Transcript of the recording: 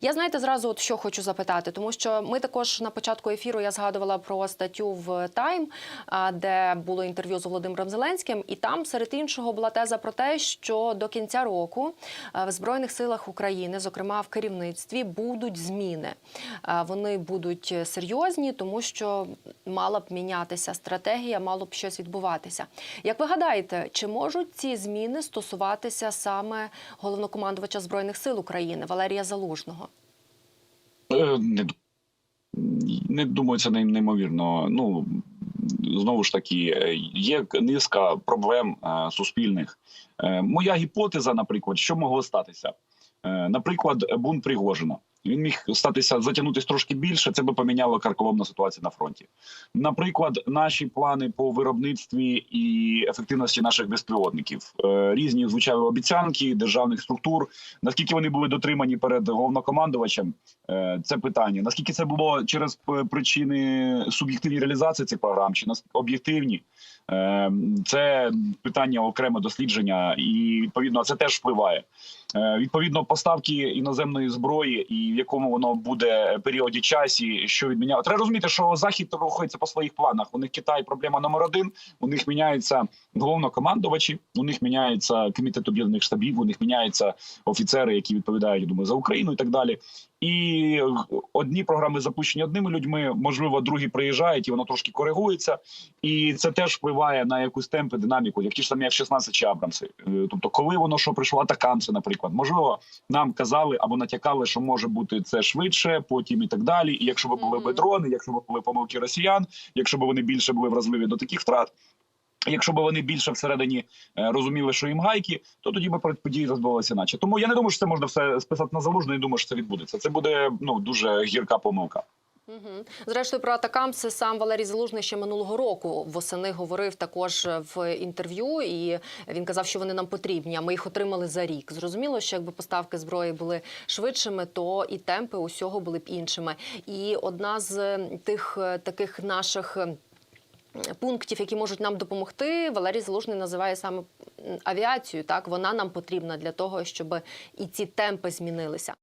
Я знаєте, зразу от що хочу запитати, тому що ми також на початку ефіру я згадувала про статтю в Тайм, де було інтерв'ю з Володимиром Зеленським, і там серед іншого була теза про те, що до кінця року в збройних силах України, зокрема в керівництві, будуть зміни. Вони будуть серйозні, тому що мала б мінятися стратегія, мало б щось відбуватися. Як ви гадаєте, чи можуть ці зміни стосуватися саме головнокомандувача збройних сил України Валерія Залужного? Не, не думаю, це неймовірно. Ну знову ж таки, е, є низка проблем е, суспільних. Е, Моя гіпотеза, наприклад, що могло статися? Наприклад, бунт Пригожина. Він міг статися затягнутися трошки більше. Це би поміняло карколомну ситуацію на фронті. Наприклад, наші плани по виробництві і ефективності наших безпілотників Е, різні звучали обіцянки державних структур. Наскільки вони були дотримані перед головнокомандувачем? Е, Це питання. Наскільки це було через причини суб'єктивної реалізації цих програм, чи об'єктивні? Е, Це питання окреме дослідження, і відповідно це теж впливає. Відповідно, поставки іноземної зброї і в якому воно буде періоді часі, що відміняє. Треба розуміти, що захід рухається по своїх планах. У них Китай проблема номер один. У них міняються головнокомандувачі, у них міняється комітет об'єднаних штабів, у них міняються офіцери, які відповідають я думаю, за Україну і так далі. І одні програми запущені одними людьми, можливо, другі приїжджають, і воно трошки коригується. І це теж впливає на якусь темпи, динаміку, як ті ж самі F-16 чи Абрамси. Е, Тобто, коли воно що прийшло атакамси, наприклад, можливо, нам казали або натякали, що може бути це швидше, потім і так далі. І якщо б були б Мгм. дрони, якщо б були помилки росіян, якщо б вони більше були вразливі до таких втрат. Якщо б вони більше всередині е, розуміли, що їм гайки, то тоді б події розбивалися наче. Тому я не думаю, що це можна все списати на залужно. і думаю, що це відбудеться. Це буде ну дуже гірка помилка. Угу. Зрештою, про атакамси сам Валерій Залужний ще минулого року восени говорив також в інтерв'ю, і він казав, що вони нам потрібні. А ми їх отримали за рік. Зрозуміло, що якби поставки зброї були швидшими, то і темпи усього були б іншими. І одна з тих е, таких наших. Пунктів, які можуть нам допомогти, Валерій Залужний називає саме авіацію. Так вона нам потрібна для того, щоб і ці темпи змінилися.